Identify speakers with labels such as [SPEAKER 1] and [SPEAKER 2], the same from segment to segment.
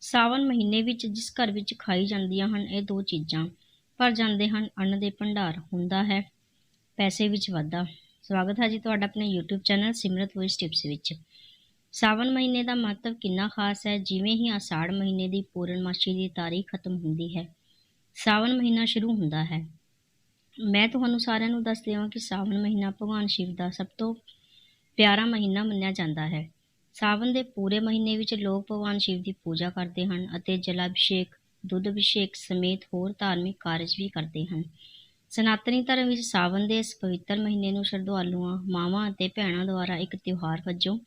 [SPEAKER 1] ਸਾਵਨ ਮਹੀਨੇ ਵਿੱਚ ਜਿਸ ਘਰ ਵਿੱਚ ਖਾਈ ਜਾਂਦੀਆਂ ਹਨ, ਇਹ ਦੋ ਚੀਜ਼ਾਂ। ਭਰ ਜਾਂਦੇ ਹਨ, ਅੰਨ ਦੇ ਭੰਡਾਰ ਹੁੰਦਾ ਹੈ, ਪੈਸੇ ਵਿੱਚ ਵਾਧਾ। ਸਵਾਗਤ ਹੈ ਜੀ ਤੁਹਾਡਾ ਆਪਣੇ YouTube channel Simrat voice tips ਵਿੱਚ। ਸਾਵਨ ਮਹੀਨੇ ਦਾ ਮਹੱਤਵ ਕਿੰਨਾ ਖਾਸ ਹੈ? ਜਿਵੇਂ ਹੀ ਆଷਾੜ ਮਹੀਨੇ ਦੀ ਪੂਰਨਮਾਸ਼ੀ ਦੀ ਤਾਰੀਖ ਖਤਮ ਹੁੰਦੀ ਹੈ ਸਾਵਨ ਮਹੀਨਾ ਸ਼ੁਰੂ ਹੁੰਦਾ ਹੈ। ਮੈਂ ਤੁਹਾਨੂੰ ਸਾਰਿਆਂ ਨੂੰ ਦੱਸ ਦੇਵਾਂ ਕਿ ਸਾਵਨ ਮਹੀਨਾ ਭਗਵਾਨ ਸ਼ਿਵ ਦਾ ਸਭ ਤੋਂ ਪਿਆਰਾ ਮਹੀਨਾ ਮੰਨਿਆ ਜਾਂਦਾ ਹੈ। ਸਾਵਨ ਦੇ ਪੂਰੇ ਮਹੀਨੇ ਵਿੱਚ ਲੋਕ ਭਗਵਾਨ ਸ਼ਿਵ ਦੀ ਪੂਜਾ ਕਰਦੇ ਹਨ ਅਤੇ ਜਲਾਭਿਸ਼ੇਕ ਦੁੱਧ ਅਭਿਸ਼ੇਕ ਸਮੇਤ ਹੋਰ ਧਾਰਮਿਕ ਕਾਰਜ ਵੀ ਕਰਦੇ ਹਨ। ਸਨਾਤਨੀ ਧਰਮ ਵਿੱਚ ਸਾਵਨ ਦੇ ਇਸ ਪਵਿੱਤਰ ਮਹੀਨੇ ਨੂੰ ਸ਼ਰਧਾਲੂਆਂ, ਮਾਵਾਂ ਅਤੇ ਭੈਣਾਂ ਦੁਆਰਾ ਇੱਕ ਤਿਉਹਾਰ ਵਜੋਂ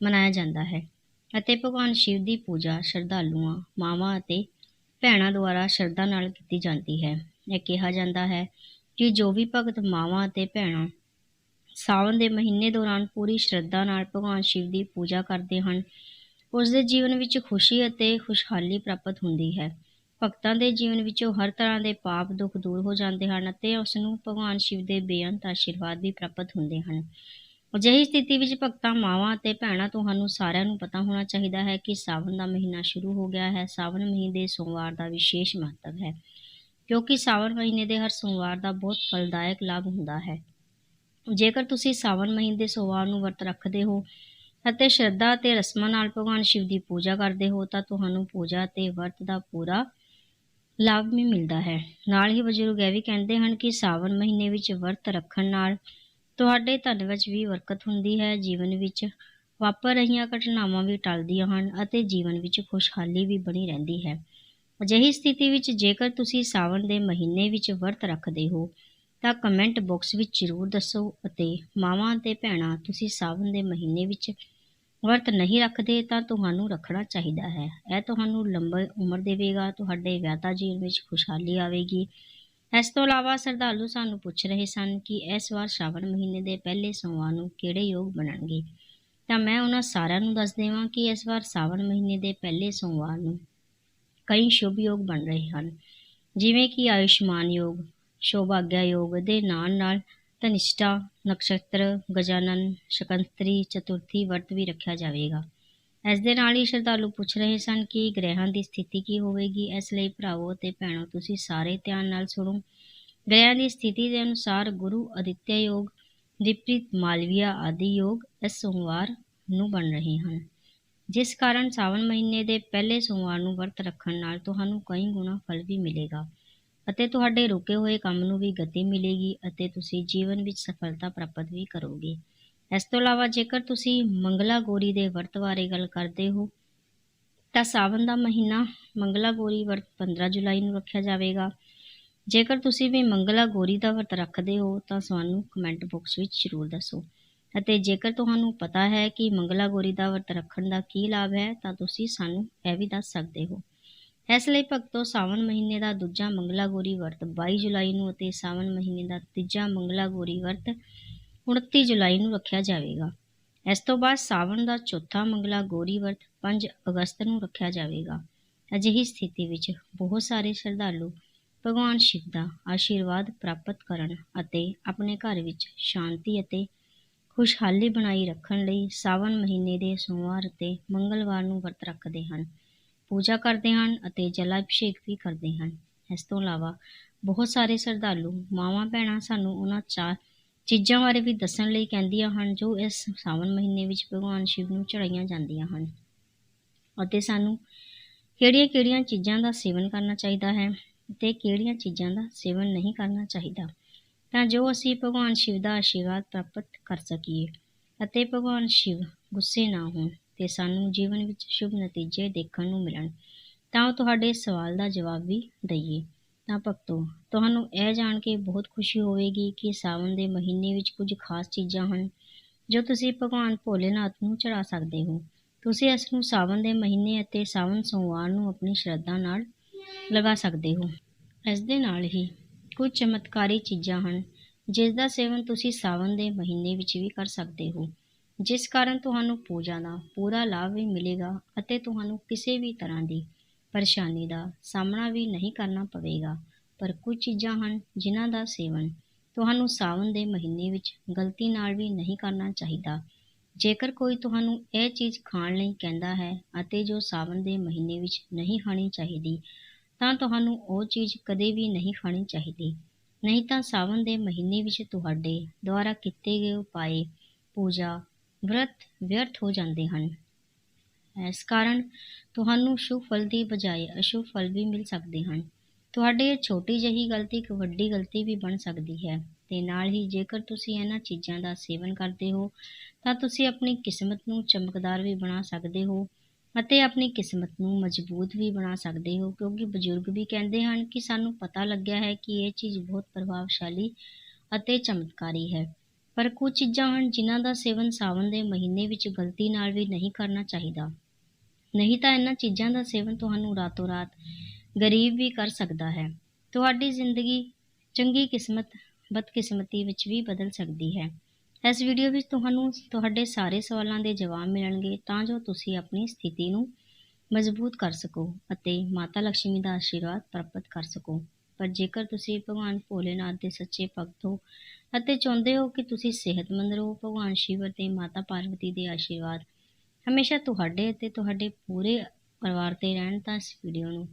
[SPEAKER 1] ਮਨਾਇਆ ਜਾਂਦਾ ਹੈ ਅਤੇ ਭਗਵਾਨ ਸ਼ਿਵ ਦੀ ਪੂਜਾ ਸ਼ਰਧਾਲੂਆਂ, ਮਾਵਾਂ ਅਤੇ ਭੈਣਾਂ ਦੁਆਰਾ ਸ਼ਰਧਾ ਨਾਲ ਕੀਤੀ ਜਾਂਦੀ ਹੈ। ਇਹ ਕਿਹਾ ਜਾਂਦਾ ਹੈ ਕਿ ਜੋ ਵੀ ਭਗਤ ਮਾਵਾਂ ਅਤੇ ਭੈਣਾਂ ਸਾਵਣ ਦੇ ਮਹੀਨੇ ਦੌਰਾਨ ਪੂਰੀ ਸ਼ਰਧਾ ਨਾਲ ਭਗਵਾਨ ਸ਼ਿਵ ਦੀ ਪੂਜਾ ਕਰਦੇ ਹਨ। ਉਸ ਦੇ ਜੀਵਨ ਵਿੱਚ ਖੁਸ਼ੀ ਅਤੇ ਖੁਸ਼ਹਾਲੀ ਪ੍ਰਾਪਤ ਹੁੰਦੀ ਹੈ। ਭਗਤਾਂ ਦੇ ਜੀਵਨ ਵਿੱਚੋਂ ਹਰ ਤਰ੍ਹਾਂ ਦੇ ਪਾਪ ਦੁੱਖ ਦੂਰ ਹੋ ਜਾਂਦੇ ਹਨ ਅਤੇ ਉਸ ਨੂੰ ਭਗਵਾਨ ਸ਼ਿਵ ਦੇ ਬੇਅੰਤ ਆਸ਼ੀਰਵਾਦ ਵੀ ਪ੍ਰਾਪਤ ਹੁੰਦੇ ਹਨ। ਅਜਿਹੀ ਸਥਿਤੀ ਵਿੱਚ ਭਗਤਾਂ ਮਾਵਾਂ ਅਤੇ ਭੈਣਾਂ ਤੁਹਾਨੂੰ ਸਾਰਿਆਂ ਨੂੰ ਪਤਾ ਹੋਣਾ ਚਾਹੀਦਾ ਹੈ ਕਿ ਸਾਵਣ ਦਾ ਮਹੀਨਾ ਸ਼ੁਰੂ ਹੋ ਗਿਆ ਹੈ। ਸਾਵਣ ਮਹੀਨੇ ਦੇ ਸੋਮਵਾਰ ਦਾ ਵਿਸ਼ੇਸ਼ ਮਹੱਤਵ ਹੈ, ਕਿਉਂਕਿ ਸਾਵਣ ਮਹੀਨੇ ਦੇ ਹਰ ਸੋਮਵਾਰ ਦਾ ਬਹੁਤ ਫਲਦਾਇਕ ਲਾਭ ਹੁੰਦਾ ਹੈ। ਜੇਕਰ ਤੁਸੀਂ ਸਾਵਣ ਮਹੀਨੇ ਦੇ ਸੋਮਵਾਰ ਨੂੰ ਵਰਤ ਰੱਖਦੇ ਹੋ ਅਤੇ ਸ਼ਰਧਾ ਅਤੇ ਰਸਮਾਂ ਨਾਲ ਭਗਵਾਨ ਸ਼ਿਵ ਦੀ ਪੂਜਾ ਕਰਦੇ ਹੋ, ਤਾਂ ਤੁਹਾਨੂੰ ਪੂਜਾ ਅਤੇ ਵਰਤ ਦਾ ਪੂਰਾ ਲਾਭ ਵੀ ਮਿਲਦਾ ਹੈ। ਨਾਲ ਹੀ ਬਜ਼ੁਰਗ ਇਹ ਵੀ ਕਹਿੰਦੇ ਹਨ ਕਿ ਸਾਵਣ ਮਹੀਨੇ ਵਿੱਚ ਵਰਤ ਰੱਖਣ ਨਾਲ ਤੁਹਾਡੇ ਧਨ ਵਿੱਚ ਵੀ ਬਰਕਤ ਹੁੰਦੀ ਹੈ, ਜੀਵਨ ਵਿੱਚ ਵਾਪਰ ਰਹੀਆਂ ਘਟਨਾਵਾਂ ਵੀ ਟਲਦੀਆਂ ਹਨ ਅਤੇ ਜੀਵਨ ਵਿੱਚ ਖੁਸ਼ਹਾਲੀ ਵੀ ਬਣੀ ਰਹਿੰਦੀ ਹੈ। ਅਜਿਹੀ ਸਥਿਤੀ ਵਿੱਚ ਜੇਕਰ ਤੁਸੀਂ ਸਾਵਣ ਦੇ ਮਹੀਨੇ ਵਿੱਚ ਵਰਤ ਰੱਖਦੇ ਹੋ ਤਾਂ ਕਮੈਂਟ ਬਾਕਸ ਵਿੱਚ ਜ਼ਰੂਰ ਦੱਸੋ ਅਤੇ ਮਾਵਾਂ ਅਤੇ ਭੈਣਾਂ ਤੁਸੀਂ ਸਾਵਣ ਦੇ ਮਹੀਨੇ ਵਿੱਚ ਵਰਤ ਨਹੀਂ ਰੱਖਦੇ ਤਾਂ ਤੁਹਾਨੂੰ ਰੱਖਣਾ ਚਾਹੀਦਾ ਹੈ। ਇਹ ਤੁਹਾਨੂੰ ਲੰਬੀ ਉਮਰ ਦੇਵੇਗਾ, ਤੁਹਾਡੇ ਵਿਆਹਤਾ ਜੀਵਨ ਵਿੱਚ ਖੁਸ਼ਹਾਲੀ ਆਵੇਗੀ। ਇਸ ਤੋਂ ਇਲਾਵਾ ਸਰਦਾਲੂ ਸਾਨੂੰ ਪੁੱਛ ਰਹੇ ਸਨ ਕਿ ਇਸ ਵਾਰ ਸ਼ਾਵਣ ਮਹੀਨੇ ਦੇ ਪਹਿਲੇ ਸੋਮਵਾਰ ਨੂੰ ਕਿਹੜੇ ਯੋਗ ਬਣਨਗੇ। ਤਾਂ ਮੈਂ ਉਹਨਾਂ ਸਾਰਿਆਂ ਨੂੰ ਦੱਸ ਦੇਵਾਂ ਕਿ ਇਸ ਵਾਰ ਸਾਵਣ ਮਹੀਨੇ ਦੇ ਪਹਿਲੇ ਸੋਮਵਾਰ ਨੂੰ ਕਈ ਸ਼ੁਭ ਯੋਗ ਬਣ ਰਹੇ ਹਨ। ਜਿਵੇਂ ਕਿ ਆਯੁਸ਼ਮਾਨ ਯੋਗ ਸ਼ੋਭਾਗਿਆ ਯੋਗ ਦੇ ਨਾਲ ਨਾਲ ਧਨਿਸ਼ਟਾ ਨਕਸ਼ਤਰ, ਗਜਾਨਨ, ਸ਼ਕੰਤਰੀ, ਚਤੁਰਥੀ ਵਰਤ ਵੀ ਰੱਖਿਆ ਜਾਵੇਗਾ। ਇਸ ਦੇ ਨਾਲ ਹੀ ਸ਼ਰਧਾਲੂ ਪੁੱਛ ਰਹੇ ਸਨ ਕਿ ਗ੍ਰਹਿਾਂ ਦੀ ਸਥਿਤੀ ਕੀ ਹੋਵੇਗੀ। ਇਸ ਲਈ ਭਰਾਵੋ ਅਤੇ ਭੈਣੋ, ਤੁਸੀਂ ਸਾਰੇ ਧਿਆਨ ਨਾਲ ਸੁਣੋ। ਗ੍ਰਹਿਾਂ ਦੀ ਸਥਿਤੀ ਦੇ ਅਨੁਸਾਰ ਗੁਰੂ ਅਦਿੱਤਿਆ ਯੋਗ, ਵਿਪਰੀਤ ਮਾਲਵੀਆ ਆਦਿ ਯੋਗ ਇਸ ਸੋਮਵਾਰ ਨੂੰ ਬਣ ਰਹੇ ਹਨ। ਜਿਸ ਕਾਰਨ ਸਾਵਣ ਮਹੀਨੇ ਦੇ ਪਹਿਲੇ ਸੋਮਵਾਰ ਨੂੰ ਵਰਤ ਰੱਖਣ ਨਾਲ ਤੁਹਾਨੂੰ ਕਈ ਗੁਣਾ ਫਲ ਵੀ ਮਿਲੇਗਾ। ਅਤੇ ਤੁਹਾਡੇ ਰੁਕੇ ਹੋਏ ਕੰਮ ਨੂੰ ਵੀ ਗਤੀ ਮਿਲੇਗੀ ਅਤੇ ਤੁਸੀਂ ਜੀਵਨ ਵਿੱਚ ਸਫਲਤਾ ਪ੍ਰਾਪਤ ਵੀ ਕਰੋਗੇ। ਇਸ ਤੋਂ ਇਲਾਵਾ ਜੇਕਰ ਤੁਸੀਂ ਮੰਗਲਾ ਗੋਰੀ ਦੇ ਵਰਤ ਬਾਰੇ ਗੱਲ ਕਰਦੇ ਹੋ, ਤਾਂ ਸਾਵਨ ਦਾ ਮਹੀਨਾ ਮੰਗਲਾ ਗੋਰੀ ਵਰਤ 15 ਜੁਲਾਈ ਨੂੰ ਰੱਖਿਆ ਜਾਵੇਗਾ। ਜੇਕਰ ਤੁਸੀਂ ਵੀ ਮੰਗਲਾ ਗੋਰੀ ਦਾ ਵਰਤ ਰੱਖਦੇ ਹੋ, ਤਾਂ ਸਾਨੂੰ ਕਮੈਂਟ ਬਾਕਸ ਵਿੱਚ ਜ਼ਰੂਰ ਦੱਸੋ। ਅਤੇ ਜੇਕਰ ਤੁਹਾਨੂੰ ਪਤਾ ਹੈ ਕਿ ਮੰਗਲਾ ਗੋਰੀ ਦਾ ਵਰਤ ਰੱਖਣ ਦਾ ਕੀ ਲਾਭ ਹੈ, ਤਾਂ ਤੁਸੀਂ ਸਾਨੂੰ ਇਹ ਵੀ ਦੱਸ ਸਕਦੇ ਹੋ। ਇਸ ਲਈ ਭਗਤੋ ਸਾਵਣ ਮਹੀਨੇ ਦਾ ਦੂਜਾ ਮੰਗਲਾ ਗੋਰੀ ਵਰਤ 22 ਜੁਲਾਈ ਨੂੰ ਅਤੇ ਸਾਵਣ ਮਹੀਨੇ ਦਾ ਤੀਜਾ ਮੰਗਲਾ ਗੋਰੀ ਵਰਤ 29 ਜੁਲਾਈ ਨੂੰ ਰੱਖਿਆ ਜਾਵੇਗਾ। ਇਸ ਤੋਂ ਬਾਅਦ ਸਾਵਣ ਦਾ ਚੌਥਾ ਮੰਗਲਾ ਗੋਰੀ ਵਰਤ 5 ਅਗਸਤ ਨੂੰ ਰੱਖਿਆ ਜਾਵੇਗਾ। ਅਜਿਹੀ ਸਥਿਤੀ ਵਿੱਚ ਬਹੁਤ ਸਾਰੇ ਸ਼ਰਧਾਲੂ ਭਗਵਾਨ ਸ਼ਿਵ ਦਾ ਆਸ਼ੀਰਵਾਦ ਪ੍ਰਾਪਤ ਕਰਨ ਅਤੇ ਆਪਣੇ ਘਰ ਵਿੱਚ ਸ਼ਾਂਤੀ ਅਤੇ ਖੁਸ਼ਹਾਲੀ ਬਣਾਈ ਰੱਖਣ ਲਈ ਸਾਵਣ ਮਹੀਨੇ ਦੇ ਸੋਮਵਾਰ ਅਤੇ ਮੰਗਲਵਾਰ ਨੂੰ ਵਰਤ ਰੱਖਦੇ ਹਨ। ਪੂਜਾ ਕਰਦੇ ਹਨ ਅਤੇ ਜਲਾਭਿਸ਼ੇਕ ਵੀ ਕਰਦੇ ਹਨ। ਇਸ ਤੋਂ ਇਲਾਵਾ ਬਹੁਤ ਸਾਰੇ ਸ਼ਰਧਾਲੂ, ਮਾਵਾਂ ਭੈਣਾਂ ਸਾਨੂੰ ਉਹਨਾਂ ਚਾਰ ਚੀਜ਼ਾਂ ਬਾਰੇ ਵੀ ਦੱਸਣ ਲਈ ਕਹਿੰਦੀਆਂ ਹਨ, ਜੋ ਇਸ ਸਾਵਣ ਮਹੀਨੇ ਵਿੱਚ ਭਗਵਾਨ ਸ਼ਿਵ ਨੂੰ ਚੜਾਈਆਂ ਜਾਂਦੀਆਂ ਹਨ। ਅਤੇ ਸਾਨੂੰ ਕਿਹੜੀਆਂ-ਕਿਹੜੀਆਂ ਚੀਜ਼ਾਂ ਦਾ ਸੇਵਨ ਕਰਨਾ ਚਾਹੀਦਾ ਹੈ ਤੇ ਕਿਹੜੀਆਂ ਚੀਜ਼ਾਂ ਦਾ ਸੇਵਨ ਨਹੀਂ ਕਰਨਾ ਚਾਹੀਦਾ, ਤਾਂ ਜੋ ਅਸੀਂ ਭਗਵਾਨ ਸ਼ਿਵ ਦਾ ਆਸ਼ੀਰਵਾਦ ਪ੍ਰਾਪਤ ਕਰ ਸਕੀਏ ਅਤੇ ਭਗਵਾਨ ਸ਼ਿਵ ਗੁੱਸੇ ਨਾ ਹੋਣ। ਤੇ ਸਾਨੂੰ ਜੀਵਨ ਵਿੱਚ ਸ਼ੁਭ ਨਤੀਜੇ ਦੇਖਣ ਨੂੰ ਮਿਲਣ। ਤਾਂ ਉਹ ਤੁਹਾਡੇ ਸਵਾਲ ਦਾ ਜਵਾਬ ਵੀ ਦਈਏ। ਤਾਂ ਭਗਤੋ, ਤੁਹਾਨੂੰ ਇਹ ਜਾਣ ਕੇ ਬਹੁਤ ਖੁਸ਼ੀ ਹੋਵੇਗੀ ਕਿ ਸਾਵਣ ਦੇ ਮਹੀਨੇ ਵਿੱਚ ਕੁਝ ਖਾਸ ਚੀਜ਼ਾਂ ਹਨ, ਜੋ ਤੁਸੀਂ ਭਗਵਾਨ ਭੋਲੇਨਾਥ ਨੂੰ ਚੜਾ ਸਕਦੇ ਹੋ। ਤੁਸੀਂ ਇਸ ਨੂੰ ਸਾਵਣ ਦੇ ਮਹੀਨੇ ਅਤੇ ਸਾਵਨ ਸੋਮਵਾਰ ਨੂੰ ਆਪਣੀ ਸ਼ਰਧਾ ਨਾਲ ਲਗਾ ਸਕਦੇ ਹੋ। ਇਸ ਦੇ ਨਾਲ ਹੀ ਕੁਝ ਚਮਤਕਾਰੀ ਚੀਜ਼ਾਂ ਹਨ, ਜਿਸ ਦਾ ਸੇਵਨ ਤੁਸੀਂ ਸਾਵਣ ਦੇ ਮਹੀਨੇ ਵਿੱਚ ਵੀ ਕਰ ਸਕਦੇ ਹੋ। ਜਿਸ ਕਾਰਨ ਤੁਹਾਨੂੰ ਪੂਜਾ ਦਾ ਪੂਰਾ ਲਾਭ ਵੀ ਮਿਲੇਗਾ ਅਤੇ ਤੁਹਾਨੂੰ ਕਿਸੇ ਵੀ ਤਰ੍ਹਾਂ ਦੀ ਪਰੇਸ਼ਾਨੀ ਦਾ ਸਾਹਮਣਾ ਵੀ ਨਹੀਂ ਕਰਨਾ ਪਵੇਗਾ। ਪਰ ਕੁਝ ਚੀਜ਼ਾਂ ਹਨ ਜਿਨ੍ਹਾਂ ਦਾ ਸੇਵਨ ਤੁਹਾਨੂੰ ਸਾਵਣ ਦੇ ਮਹੀਨੇ ਵਿੱਚ ਗਲਤੀ ਨਾਲ ਵੀ ਨਹੀਂ ਕਰਨਾ ਚਾਹੀਦਾ। ਜੇਕਰ ਕੋਈ ਤੁਹਾਨੂੰ ਇਹ ਚੀਜ਼ ਖਾਣ ਲਈ ਕਹਿੰਦਾ ਹੈ ਅਤੇ ਜੋ ਸਾਵਣ ਦੇ ਮਹੀਨੇ ਵਿੱਚ ਨਹੀਂ ਖਾਣੀ ਚਾਹੀਦੀ, ਤਾਂ ਤੁਹਾਨੂੰ ਉਹ ਚੀਜ਼ ਕਦੇ ਵੀ ਨਹੀਂ ਖਾਣੀ ਚਾਹੀਦੀ। ਨਹੀਂ ਤਾਂ ਸਾਵਣ ਦੇ ਮਹੀਨੇ ਵਿੱਚ ਤੁਹਾਡੇ ਦੁਆਰਾ ਕੀਤੇ ਗਏ ਉਪਾਏ, ਪੂਜਾ ਵਰਤ ਵਿਅਰਥ ਹੋ ਜਾਂਦੇ ਹਨ। ਇਸ ਕਾਰਨ ਤੁਹਾਨੂੰ ਸ਼ੁਭ ਫਲ ਦੀ ਬਜਾਏ ਅਸ਼ੁਭ ਫਲ ਵੀ ਮਿਲ ਸਕਦੇ ਹਨ। ਤੁਹਾਡੇ ਇਹ ਛੋਟੀ ਜਿਹੀ ਗਲਤੀ ਇੱਕ ਵੱਡੀ ਗਲਤੀ ਵੀ ਬਣ ਸਕਦੀ ਹੈ। ਤੇ ਨਾਲ ਹੀ ਜੇਕਰ ਤੁਸੀਂ ਇਹਨਾਂ ਚੀਜ਼ਾਂ ਦਾ ਸੇਵਨ ਕਰਦੇ ਹੋ, ਤਾਂ ਤੁਸੀਂ ਆਪਣੀ ਕਿਸਮਤ ਨੂੰ ਚਮਕਦਾਰ ਵੀ ਬਣਾ ਸਕਦੇ ਹੋ ਅਤੇ ਆਪਣੀ ਕਿਸਮਤ ਨੂੰ ਮਜ਼ਬੂਤ ਵੀ ਬਣਾ ਸਕਦੇ ਹੋ। ਕਿਉਂਕਿ ਬਜ਼ੁਰਗ ਵੀ ਕਹਿੰਦੇ ਹਨ ਕਿ ਸਾਨੂੰ ਪਤਾ ਲੱਗਿਆ ਹੈ ਕਿ ਇਹ ਚੀਜ਼ ਬਹੁਤ ਪ੍ਰਭਾਵਸ਼ਾਲੀ ਅਤੇ ਚਮਤਕਾਰੀ ਹੈ। ਪਰ ਕੁਝ ਚੀਜ਼ਾਂ ਹਨ ਜਿਨ੍ਹਾਂ ਦਾ ਸੇਵਨ ਸਾਵਨ ਦੇ ਮਹੀਨੇ ਵਿੱਚ ਗਲਤੀ ਨਾਲ ਵੀ ਨਹੀਂ ਕਰਨਾ ਚਾਹੀਦਾ। ਨਹੀਂ ਤਾਂ ਇਹਨਾਂ ਚੀਜ਼ਾਂ ਦਾ ਸੇਵਨ ਤੁਹਾਨੂੰ ਰਾਤੋਂ ਰਾਤ ਗਰੀਬ ਵੀ ਕਰ ਸਕਦਾ ਹੈ। ਤੁਹਾਡੀ ਜ਼ਿੰਦਗੀ ਚੰਗੀ ਕਿਸਮਤ, ਬਦਕਿਸਮਤੀ ਵਿੱਚ ਵੀ ਬਦਲ ਸਕਦੀ ਹੈ। ਇਸ ਵੀਡੀਓ ਵਿੱਚ ਤੁਹਾਨੂੰ ਤੁਹਾਡੇ ਸਾਰੇ ਸਵਾਲਾਂ ਦੇ ਜਵਾਬ ਮਿਲਣਗੇ ਤਾਂ ਜੋ ਤੁਸੀਂ ਆਪਣੀ ਸਥਿਤੀ ਨੂੰ ਮਜ਼ਬੂਤ ਕਰ ਸਕੋ ਅਤੇ ਮਾਤਾ ਲక్ష్ਮੀ ਦਾ ਆਸ਼ੀਰਵਾਦ ਪ੍ਰਾਪਤ ਕਰ ਸਕੋ। ਪਰ ਜੇਕਰ ਤੁਸੀਂ ਭਗਵਾਨ ਭੋਲੇਨਾਥ ਦੇ ਸੱਚੇ ਭਗਤ ਹੋ ਅਤੇ ਚਾਹੁੰਦੇ ਹੋ ਕਿ ਤੁਸੀਂ ਸਿਹਤਮੰਦ ਰਹੋ, ਭਗਵਾਨ ਸ਼ਿਵ ਅਤੇ ਮਾਤਾ ਪਾਰਵਤੀ ਦੇ ਆਸ਼ੀਰਵਾਦ ਹਮੇਸ਼ਾ ਤੁਹਾਡੇ ਅਤੇ ਤੁਹਾਡੇ ਪੂਰੇ ਪਰਿਵਾਰ ਤੇ ਰਹਿਣ ਤਾਂ ਇਸ ਵੀਡੀਓ ਨੂੰ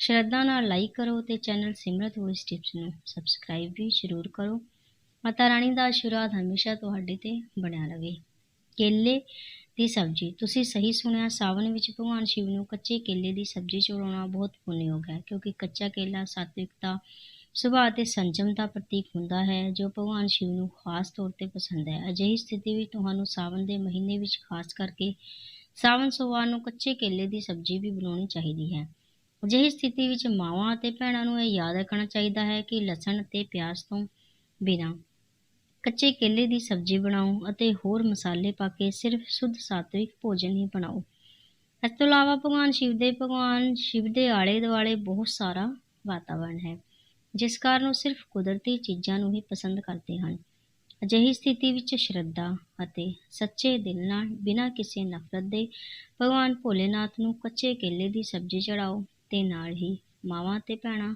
[SPEAKER 1] ਸ਼ਰਧਾ ਨਾਲ ਲਾਈਕ ਕਰੋ ਤੇ ਚੈਨਲ ਸਿਮਰਤ ਵੋਇਸ ਟਿਪਸ ਨੂੰ ਸਬਸਕ੍ਰਾਈਬ ਵੀ ਜ਼ਰੂਰ ਕਰੋ। ਮਾਤਾ ਰਾਣੀ ਦਾ ਆਸ਼ੀਰਵਾਦ ਹਮੇਸ਼ਾ ਤੁਹਾਡੇ ਤੇ ਬਣਿਆ ਰਹੇ। ਕੇਲੇ ਦੀ ਸਬਜ਼ੀ। ਤੁਸੀਂ ਸਹੀ ਸੁਣਿਆ, ਸਾਵਣ ਵਿੱਚ ਭਗਵਾਨ ਸ਼ਿਵ ਨੂੰ ਕੱਚੇ ਕੇਲੇ ਦੀ ਸਬਜ਼ੀ ਚੜਾਉਣਾ ਬਹੁਤ ਪੁੰਨਯੋਗ ਹੈ, ਕਿਉਂਕਿ ਕੱਚਾ ਕੇਲਾ ਸਾਤਵਿਕਤਾ, ਸੁਭਾਅ ਤੇ ਸੰਜਮ ਦਾ ਪ੍ਰਤੀਕ ਹੁੰਦਾ ਹੈ, ਜੋ ਭਗਵਾਨ ਸ਼ਿਵ ਨੂੰ ਖਾਸ ਤੌਰ ਤੇ ਪਸੰਦ ਹੈ। ਅਜਿਹੀ ਸਥਿਤੀ ਵਿੱਚ ਤੁਹਾਨੂੰ ਸਾਵਣ ਦੇ ਮਹੀਨੇ ਵਿੱਚ ਖਾਸ ਕਰਕੇ ਸਾਵਣ ਸੋਮਵਾਰ ਨੂੰ ਕੱਚੇ ਕੇਲੇ ਦੀ ਸਬਜ਼ੀ ਵੀ ਬਣਾਉਣੀ ਚਾਹੀਦੀ ਹੈ। ਅਜਿਹੀ ਸਥਿਤੀ ਵਿੱਚ ਮਾਵਾਂ ਅਤੇ ਭੈਣਾਂ ਨੂੰ ਇਹ ਯਾਦ ਰੱਖਣਾ ਚਾਹੀਦਾ ਹੈ ਕਿ ਲਸਣ ਅਤੇ ਪਿਆਜ਼ ਤੋਂ ਬਿਨਾਂ ਕੱਚੇ ਕੇਲੇ ਦੀ ਸਬਜ਼ੀ ਬਣਾਓ ਅਤੇ ਹੋਰ ਮਸਾਲੇ ਪਾ ਕੇ ਸਿਰਫ ਸੁੱਧ ਸਾਤਵਿਕ ਭੋਜਨ ਹੀ ਬਣਾਓ। ਇਸ ਤੋਂ ਇਲਾਵਾ ਭਗਵਾਨ ਸ਼ਿਵ ਦੇ ਭਗਵਾਨ ਸ਼ਿਵ ਦੇ ਆਲੇ ਦੁਆਲੇ ਬਹੁਤ ਸਾਰਾ ਵਾਤਾਵਰਣ ਹੈ, ਜਿਸ ਕਾਰਨ ਉਹ ਸਿਰਫ ਕੁਦਰਤੀ ਚੀਜ਼ਾਂ ਨੂੰ ਹੀ ਪਸੰਦ ਕਰਦੇ ਹਨ। ਅਜਿਹੀ ਸਥਿਤੀ ਵਿੱਚ ਸ਼ਰਧਾ ਅਤੇ ਸੱਚੇ ਦਿਲ ਨਾਲ ਬਿਨਾਂ ਕਿਸੇ ਨਫ਼ਰਤ ਦੇ ਭਗਵਾਨ ਭੋਲੇਨਾਥ ਨੂੰ ਕੱਚੇ ਕੇਲੇ ਦੀ ਸਬਜ਼ੀ ਚੜਾਓ ਤੇ ਨਾਲ ਹੀ ਮਾਵਾਂ ਤੇ ਭੈਣਾਂ,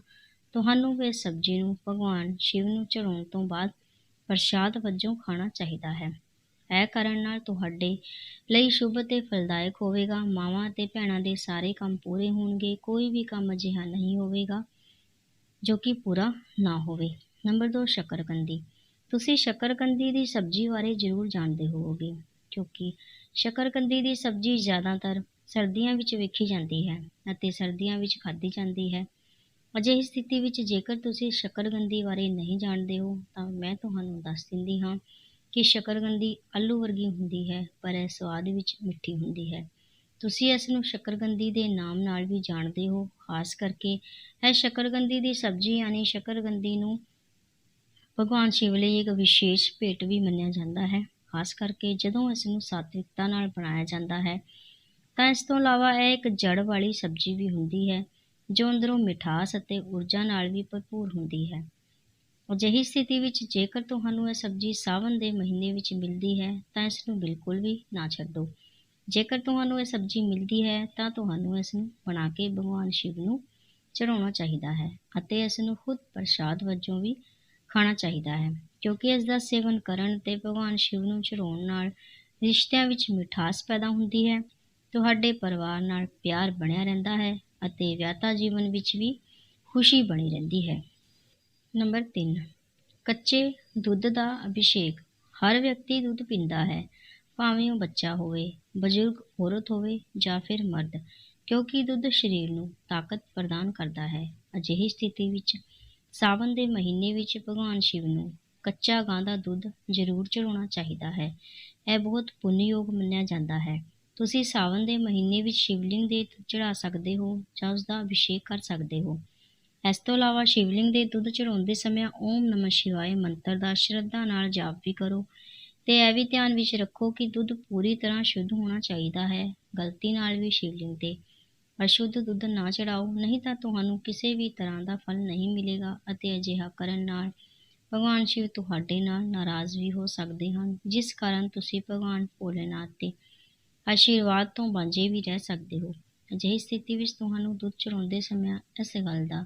[SPEAKER 1] ਤੁਹਾਨੂੰ ਵੀ ਸਬਜ਼ੀ ਨੂੰ ਭਗਵਾਨ ਸ਼ਿਵ ਨੂੰ ਚੜਾਉਣ ਤੋਂ ਬਾਅਦ ਪ੍ਰਸ਼ਾਦ ਵਜੋਂ ਖਾਣਾ ਚਾਹੀਦਾ ਹੈ। ਇਹ ਕਰਨ ਨਾਲ ਤੁਹਾਡੇ ਲਈ ਸ਼ੁਭ ਤੇ ਫਲਦਾਇਕ ਹੋਵੇਗਾ। ਮਾਵਾਂ ਅਤੇ ਭੈਣਾਂ ਦੇ ਸਾਰੇ ਕੰਮ ਪੂਰੇ ਹੋਣਗੇ। ਕੋਈ ਵੀ ਕੰਮ ਅਜਿਹਾ ਨਹੀਂ ਹੋਵੇਗਾ ਜੋ ਕਿ ਪੂਰਾ ਨਾ ਹੋਵੇ। ਨੰਬਰ 2 ਸ਼ੱਕਰਕੰਦੀ। ਤੁਸੀਂ ਸ਼ੱਕਰਕੰਦੀ ਦੀ ਸਬਜ਼ੀ ਬਾਰੇ ਜ਼ਰੂਰ ਜਾਣਦੇ ਹੋਵੋਗੇ, ਕਿਉਂਕਿ ਸ਼ੱਕਰਕੰਦੀ ਦੀ ਸਬਜ਼ੀ ਜ਼ਿਆਦਾਤਰ ਸਰਦੀਆਂ ਵਿੱਚ ਵੇਖੀ ਜਾਂਦੀ ਹੈ ਅਤੇ ਸਰਦੀਆਂ ਵਿੱਚ ਖਾਧੀ ਜਾਂਦੀ ਹੈ। ਅਜਿਹੀ ਸਥਿਤੀ ਵਿੱਚ ਜੇਕਰ ਤੁਸੀਂ ਸ਼ੱਕਰਕੰਦੀ ਬਾਰੇ ਨਹੀਂ ਜਾਣਦੇ ਹੋ, ਤਾਂ ਮੈਂ ਤੁਹਾਨੂੰ ਦੱਸ ਦਿੰਦੀ ਹਾਂ ਕਿ ਸ਼ੱਕਰਕੰਦੀ ਆਲੂ ਵਰਗੀ ਹੁੰਦੀ ਹੈ, ਪਰ ਇਹ ਸਵਾਦ ਵਿੱਚ ਮਿੱਠੀ ਹੁੰਦੀ ਹੈ। ਤੁਸੀਂ ਇਸ ਨੂੰ ਸ਼ੱਕਰਕੰਦੀ ਦੇ ਨਾਮ ਨਾਲ ਵੀ ਜਾਣਦੇ ਹੋ, ਖਾਸ ਕਰਕੇ ਇਹ ਸ਼ੱਕਰਕੰਦੀ ਦੀ ਸਬਜ਼ੀ ਯਾਨੀ ਸ਼ੱਕਰਕੰਦੀ ਨੂੰ ਭਗਵਾਨ ਸ਼ਿਵ ਲਈ ਇੱਕ ਵਿਸ਼ੇਸ਼ ਭੇਟ ਵੀ ਮੰਨਿਆ ਜਾਂਦਾ ਹੈ। ਖਾਸ ਕਰਕੇ ਜਦੋਂ ਇਸ ਨੂੰ ਸਾਤਵਿਕਤਾ ਨਾਲ ਬਣਾਇਆ ਜਾਂਦਾ ਹੈ, ਤਾਂ ਇਸ ਤੋਂ ਇਲਾਵਾ ਇਹ ਇੱਕ ਜੜ ਵਾਲੀ ਸਬਜ਼ੀ ਵੀ ਹੁੰਦੀ ਹੈ ਜੋ ਅੰਦਰੋਂ ਮਿਠਾਸ ਅਤੇ ਊਰਜਾ ਨਾਲ ਵੀ ਭਰਪੂਰ ਹੁੰਦੀ ਹੈ। ਅਜਿਹੀ ਸਥਿਤੀ ਵਿੱਚ ਜੇਕਰ ਤੁਹਾਨੂੰ ਇਹ ਸਬਜ਼ੀ ਸਾਵਣ ਦੇ ਮਹੀਨੇ ਵਿੱਚ ਮਿਲਦੀ ਹੈ, ਤਾਂ ਇਸ ਨੂੰ ਬਿਲਕੁਲ ਵੀ ਨਾ ਛੱਡੋ। ਜੇਕਰ ਤੁਹਾਨੂੰ ਇਹ ਸਬਜ਼ੀ ਮਿਲਦੀ ਹੈ, ਤਾਂ ਤੁਹਾਨੂੰ ਇਸ ਨੂੰ ਬਣਾ ਕੇ ਭਗਵਾਨ ਸ਼ਿਵ ਨੂੰ ਚੜਾਉਣਾ ਚਾਹੀਦਾ ਹੈ ਅਤੇ ਇਸ ਨੂੰ ਖੁਦ ਪ੍ਰਸ਼ਾਦ ਵਜੋਂ ਵੀ ਖਾਣਾ ਚਾਹੀਦਾ ਹੈ, ਕਿਉਂਕਿ ਇਸ ਦਾ ਸੇਵਨ ਕਰਨ ਤੇ ਭਗਵਾਨ ਸ਼ਿਵ ਨੂੰ ਚੜਾਉਣ ਨਾਲ ਰਿਸ਼ਤਿਆਂ ਵਿੱਚ ਮਿਠਾਸ ਪੈਦਾ ਹੁੰਦੀ ਹੈ। ਤੁਹਾਡੇ ਪਰਿਵਾਰ ਨਾਲ ਪਿਆਰ ਬਣਿਆ ਰਹਿੰਦਾ ਹੈ ਅਤੇ ਵਿਆਹਤਾ ਜੀਵਨ ਵਿੱਚ ਵੀ ਖੁਸ਼ੀ ਬਣੀ ਰਹਿੰਦੀ ਹੈ। ਨੰਬਰ 3 ਕੱਚੇ ਦੁੱਧ ਦਾ ਅਭਿਸ਼ੇਕ। ਹਰ ਵਿਅਕਤੀ ਦੁੱਧ ਪੀਂਦਾ ਹੈ, ਭਾਵੇਂ ਉਹ ਬੱਚਾ ਹੋਵੇ, ਬਜ਼ੁਰਗ, ਔਰਤ ਹੋਵੇ ਜਾਂ ਫਿਰ ਮਰਦ, ਕਿਉਂਕਿ ਦੁੱਧ ਸਰੀਰ ਨੂੰ ਤਾਕਤ ਪ੍ਰਦਾਨ ਕਰਦਾ ਹੈ। ਅਜਿਹੀ ਸਥਿਤੀ ਵਿੱਚ ਸਾਵਨ ਦੇ ਮਹੀਨੇ ਵਿੱਚ ਭਗਵਾਨ ਸ਼ਿਵ ਨੂੰ ਕੱਚਾ ਗਾਂ ਦਾ ਦੁੱਧ ਜ਼ਰੂਰ ਚੜਾਉਣਾ ਚਾਹੀਦਾ ਹੈ। ਇਹ ਬਹੁਤ ਪੁੰਨਯੋਗ ਮੰਨਿਆ ਜਾਂਦਾ ਹੈ। ਤੁਸੀਂ ਸਾਵਣ ਦੇ ਮਹੀਨੇ ਵਿੱਚ ਸ਼ਿਵਲਿੰਗ ਦੇ ਦੁੱਧ ਚੜਾ ਸਕਦੇ ਹੋ ਜਾਂ ਉਸ ਦਾ ਅਭਿਸ਼ੇਕ ਕਰ ਸਕਦੇ ਹੋ। ਇਸ ਤੋਂ ਇਲਾਵਾ ਸ਼ਿਵਲਿੰਗ ਦੇ ਦੁੱਧ ਚੜਾਉਂਦੇ ਸਮੇਂ ਓਮ ਨਮঃ ਸ਼ਿਵਾਏ ਮੰਤਰ ਦਾ ਸ਼ਰਧਾ ਨਾਲ ਜਾਪ ਵੀ ਕਰੋ ਤੇ ਇਹ ਵੀ ਧਿਆਨ ਵਿੱਚ ਰੱਖੋ ਕਿ ਦੁੱਧ ਪੂਰੀ ਤਰ੍ਹਾਂ ਸ਼ੁੱਧ ਹੋਣਾ ਚਾਹੀਦਾ ਹੈ, ਗਲਤੀ ਨਾਲ ਵੀ ਸ਼ਿਵਲਿੰਗ ਤੇ ਅਸ਼ੁੱਧ ਦੁੱਧ ਨਾ ਚੜਾਓ ਨਹੀਂ ਤਾਂ ਤੁਹਾਨੂੰ ਕਿਸੇ ਵੀ ਤਰ੍ਹਾਂ ਦਾ ਫਲ ਨਹੀਂ ਮਿਲੇਗਾ ਅਤੇ ਅਜਿਹਾ ਕਰਨ ਨਾਲ ਭਗਵਾਨ ਸ਼ਿਵ ਤੁਹਾਡੇ ਨਾਲ ਨਾਰਾਜ਼ ਵੀ ਹੋ ਸਕਦੇ ਹਨ, ਜਿਸ ਕਾਰਨ ਤੁਸੀਂ ਭਗਵਾਨ ਭੋਲੇਨਾਥ ਤੇ ਆਸ਼ੀਰਵਾਦ ਤੋਂ ਵਾਂਝੇ ਵੀ ਰਹਿ ਸਕਦੇ ਹੋ। ਅਜਿਹੀ ਸਥਿਤੀ ਵਿੱਚ ਤੁਹਾਨੂੰ ਦੁੱਧ ਚੜਾਉਂਦੇ ਸਮੇਂ ਇਸ ਗੱਲ ਦਾ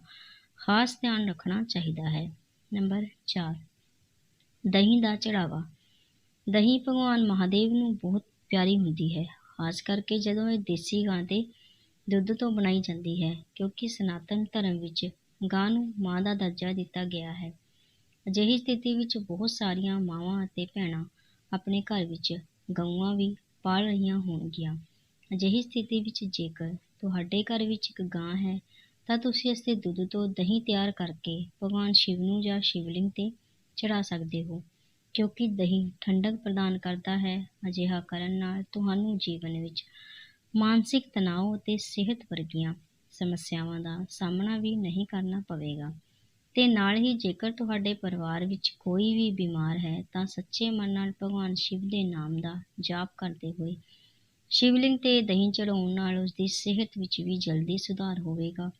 [SPEAKER 1] ਖਾਸ ਧਿਆਨ ਰੱਖਣਾ ਚਾਹੀਦਾ ਹੈ। ਨੰਬਰ 4 ਦਹੀਂ ਦਾ ਚੜਾਵਾ ਦਹੀਂ ਭਗਵਾਨ ਮਹਾਦੇਵ ਨੂੰ ਬਹੁਤ ਪਿਆਰੀ ਹੁੰਦੀ ਹੈ। ਖਾਸ ਕਰਕੇ ਜਦੋਂ ਇਹ ਦੇਸੀ ਗਾਂ ਦੇ ਦੁੱਧ ਤੋਂ ਬਣਾਈ ਜਾਂਦੀ ਹੈ, ਕਿਉਂਕਿ ਸਨਾਤਨ ਧਰਮ ਵਿੱਚ ਗਾਂ ਨੂੰ ਮਾਂ ਦਾ ਦਰਜਾ ਦਿੱਤਾ ਗਿਆ ਹੈ। ਅਜਿਹੀ ਸਥਿਤੀ ਵਿੱਚ ਬਹੁਤ ਸਾਰੀਆਂ ਮਾਵਾਂ ਅਤੇ ਭੈਣਾਂ ਆਪਣੇ ਘਰ ਵਿੱਚ ਗਊਆਂ ਵੀ ਪਾਲ ਰਹੀਆਂ ਹੋਣਗੀਆਂ। ਅਜਿਹੀ ਸਥਿਤੀ ਵਿੱਚ ਜੇਕਰ ਤੁਹਾਡੇ ਘਰ ਵਿੱਚ ਇੱਕ ਗਾਂ ਹੈ, ਤਾਂ ਤੁਸੀਂ ਇਸ ਦੇ ਦੁੱਧ ਤੋਂ ਦਹੀਂ ਤਿਆਰ ਕਰਕੇ ਭਗਵਾਨ ਸ਼ਿਵ ਨੂੰ ਜਾਂ ਸ਼ਿਵਲਿੰਗ ਤੇ ਚੜਾ ਸਕਦੇ ਹੋ, ਕਿਉਂਕਿ ਦਹੀਂ ਠੰਡਕ ਪ੍ਰਦਾਨ ਕਰਦਾ ਹੈ। ਅਜਿਹਾ ਕਰਨ ਨਾਲ ਤੁਹਾਨੂੰ ਜੀਵਨ ਵਿੱਚ ਮਾਨਸਿਕ ਤਣਾਅ ਅਤੇ ਸਿਹਤ ਵਰਗੀਆਂ ਸਮੱਸਿਆਵਾਂ ਦਾ ਸਾਹਮਣਾ ਵੀ ਨਹੀਂ ਕਰਨਾ ਪਵੇਗਾ। ਤੇ ਨਾਲ ਹੀ ਜੇਕਰ ਤੁਹਾਡੇ ਪਰਿਵਾਰ ਵਿੱਚ ਕੋਈ ਵੀ ਬਿਮਾਰ ਹੈ, ਤਾਂ ਸੱਚੇ ਮਨ ਨਾਲ ਭਗਵਾਨ ਸ਼ਿਵ ਦੇ ਨਾਮ ਦਾ ਜਾਪ ਕਰਦੇ ਹੋਏ ਸ਼ਿਵਲਿੰਗ ਤੇ ਦਹੀਂ ਚੜਾਉਣ ਨਾਲ ਉਸ ਦੀ ਸਿਹਤ ਵਿੱਚ ਵੀ ਜਲਦੀ ਸੁਧਾਰ ਹੋਵੇਗਾ।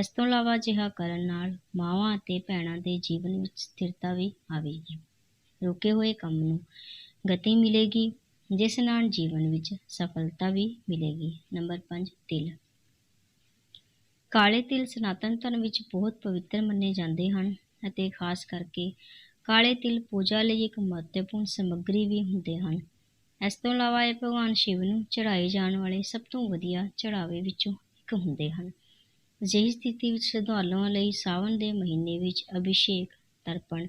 [SPEAKER 1] ਇਸ ਤੋਂ ਇਲਾਵਾ ਅਜਿਹਾ ਕਰਨ ਨਾਲ ਮਾਵਾਂ ਅਤੇ ਭੈਣਾਂ ਦੇ ਜੀਵਨ ਵਿੱਚ ਸਥਿਰਤਾ ਵੀ ਆਵੇਗੀ। ਰੁਕੇ ਹੋਏ ਕੰਮ ਨੂੰ ਗਤੀ ਮਿਲੇਗੀ, ਜਿਸ ਨਾਲ ਜੀਵਨ ਵਿੱਚ ਸਫਲਤਾ ਵੀ ਮਿਲੇਗੀ। ਨੰਬਰ 5 ਤਿਲ। ਕਾਲੇ ਤਿਲ ਸਨਾਤਨ ਧਰਮ ਵਿੱਚ ਬਹੁਤ ਪਵਿੱਤਰ ਮੰਨੇ ਜਾਂਦੇ ਹਨ ਅਤੇ ਖਾਸ ਕਰਕੇ ਕਾਲੇ ਤਿਲ ਪੂਜਾ ਲਈ ਇੱਕ ਮਹੱਤਵਪੂਰਨ ਸਮੱਗਰੀ ਵੀ ਹੁੰਦੇ ਹਨ। ਇਸ ਤੋਂ ਇਲਾਵਾ ਇਹ ਭਗਵਾਨ ਸ਼ਿਵ ਨੂੰ ਚੜਾਏ ਜਾਣ ਵਾਲੇ ਸਭ ਤੋਂ ਵਧੀਆ ਚੜਾਵੇ ਵਿੱਚੋਂ ਇੱਕ ਹੁੰਦੇ ਹਨ। ਅਜਿਹੀ ਸਥਿਤੀ ਵਿੱਚ ਸ਼ਰਧਾਲੂਆਂ ਲਈ ਸਾਵਣ ਦੇ ਮਹੀਨੇ ਵਿੱਚ ਅਭਿਸ਼ੇਕ, ਤਰਪਣ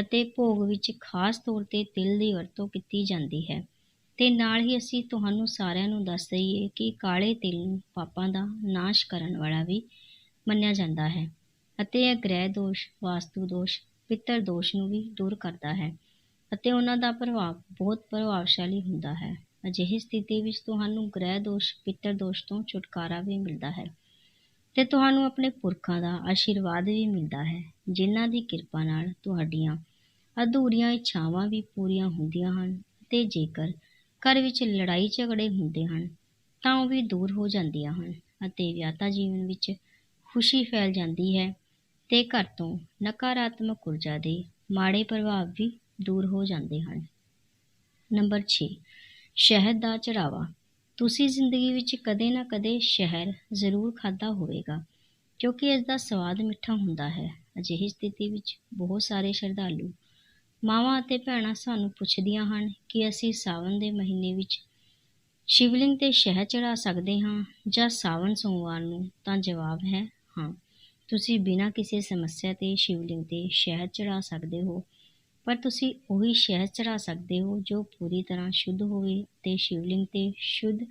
[SPEAKER 1] ਅਤੇ ਭੋਗ ਵਿੱਚ ਖਾਸ ਤੌਰ ਤੇ ਤਿਲ ਦੀ ਵਰਤੋਂ ਕੀਤੀ ਜਾਂਦੀ ਹੈ। ਤੇ ਨਾਲ ਹੀ ਅਸੀਂ ਤੁਹਾਨੂੰ ਸਾਰਿਆਂ ਨੂੰ ਦੱਸ ਦਈਏ ਕਿ ਕਾਲੇ ਤਿਲ ਨੂੰ ਪਾਪਾਂ ਦਾ ਨਾਸ਼ ਕਰਨ ਵਾਲਾ ਵੀ ਮੰਨਿਆ ਜਾਂਦਾ ਹੈ ਅਤੇ ਇਹ ਗ੍ਰਹਿ ਦੋਸ਼, ਵਾਸਤੂ ਦੋਸ਼ ਪਿੱਤਰ ਦੋਸ਼ ਨੂੰ ਵੀ ਦੂਰ ਕਰਦਾ ਹੈ ਅਤੇ ਉਹਨਾਂ ਦਾ ਪ੍ਰਭਾਵ ਬਹੁਤ ਪ੍ਰਭਾਵਸ਼ਾਲੀ ਹੁੰਦਾ ਹੈ। ਅਜਿਹੀ ਸਥਿਤੀ ਵਿੱਚ ਤੁਹਾਨੂੰ ਗ੍ਰਹਿ ਦੋਸ਼ ਪਿੱਤਰ ਦੋਸ਼ ਤੋਂ ਛੁਟਕਾਰਾ ਵੀ ਮਿਲਦਾ ਹੈ ਤੇ ਤੁਹਾਨੂੰ ਆਪਣੇ ਪੁਰਖਾਂ ਦਾ ਆਸ਼ੀਰਵਾਦ ਵੀ ਮਿਲਦਾ ਹੈ, ਜਿਨ੍ਹਾਂ ਦੀ ਕਿਰਪਾ ਨਾਲ ਤੁਹਾਡੀਆਂ ਅਧੂਰੀਆਂ ਇੱਛਾਵਾਂ ਵੀ ਪੂਰੀਆਂ ਹੁੰਦੀਆਂ ਹਨ ਤੇ ਜੇਕਰ ਘਰ ਵਿੱਚ ਲੜਾਈ ਝਗੜੇ ਹੁੰਦੇ ਹਨ, ਤਾਂ ਉਹ ਵੀ ਦੂਰ ਹੋ ਜਾਂਦੀਆਂ ਹਨ ਅਤੇ ਵਿਆਹਤਾ ਜੀਵਨ ਵਿੱਚ ਖੁਸ਼ੀ ਫੈਲ ਜਾਂਦੀ ਹੈ ਅਤੇ ਘਰ ਤੋਂ ਨਕਾਰਾਤਮਕ ਊਰਜਾ ਦੇ ਮਾੜੇ ਪ੍ਰਭਾਵ ਵੀ ਦੂਰ ਹੋ ਜਾਂਦੇ ਹਨ। ਨੰਬਰ ਛੇ, ਸ਼ਹਿਦ ਦਾ ਚੜਾਵਾ। ਤੁਸੀਂ ਜ਼ਿੰਦਗੀ ਵਿੱਚ ਕਦੇ ਨਾ ਕਦੇ ਸ਼ਹਿਰ ਜ਼ਰੂਰ ਖਾਦਾ ਹੋਵੇਗਾ, ਕਿਉਂਕਿ ਇਸ ਦਾ ਸਵਾਦ ਮਿੱਠਾ ਹੁੰਦਾ ਹੈ। ਅਜਿਹੀ ਸਥਿਤੀ ਵਿੱਚ ਬਹੁਤ ਸਾਰੇ ਸ਼ਰਧਾਲੂ ਮਾਵਾਂ ਅਤੇ ਭੈਣਾਂ ਸਾਨੂੰ ਪੁੱਛਦੀਆਂ ਹਨ ਕਿ ਅਸੀਂ ਸਾਵਣ ਦੇ ਮਹੀਨੇ ਵਿੱਚ ਸ਼ਿਵਲਿੰਗ ਤੇ ਸ਼ਹਿਦ ਚੜਾ ਸਕਦੇ ਹਾਂ ਜਾਂ ਸਾਵਣ ਸੋਮਵਾਰ ਨੂੰ, ਤਾਂ ਜਵਾਬ ਹੈ ਹਾਂ। ਤੁਸੀਂ ਬਿਨਾਂ ਕਿਸੇ ਸਮੱਸਿਆ ਤੇ ਸ਼ਿਵਲਿੰਗ ਤੇ ਸ਼ਹਿਦ ਚੜਾ ਸਕਦੇ ਹੋ, ਪਰ ਤੁਸੀਂ ਉਹੀ ਸ਼ਹਿਦ ਚੜਾ ਸਕਦੇ ਹੋ ਜੋ ਪੂਰੀ ਤਰ੍ਹਾਂ ਸ਼ੁੱਧ ਹੋਵੇ ਤੇ ਸ਼ਿਵਲਿੰਗ ਤੇ ਸ਼ੁੱਧ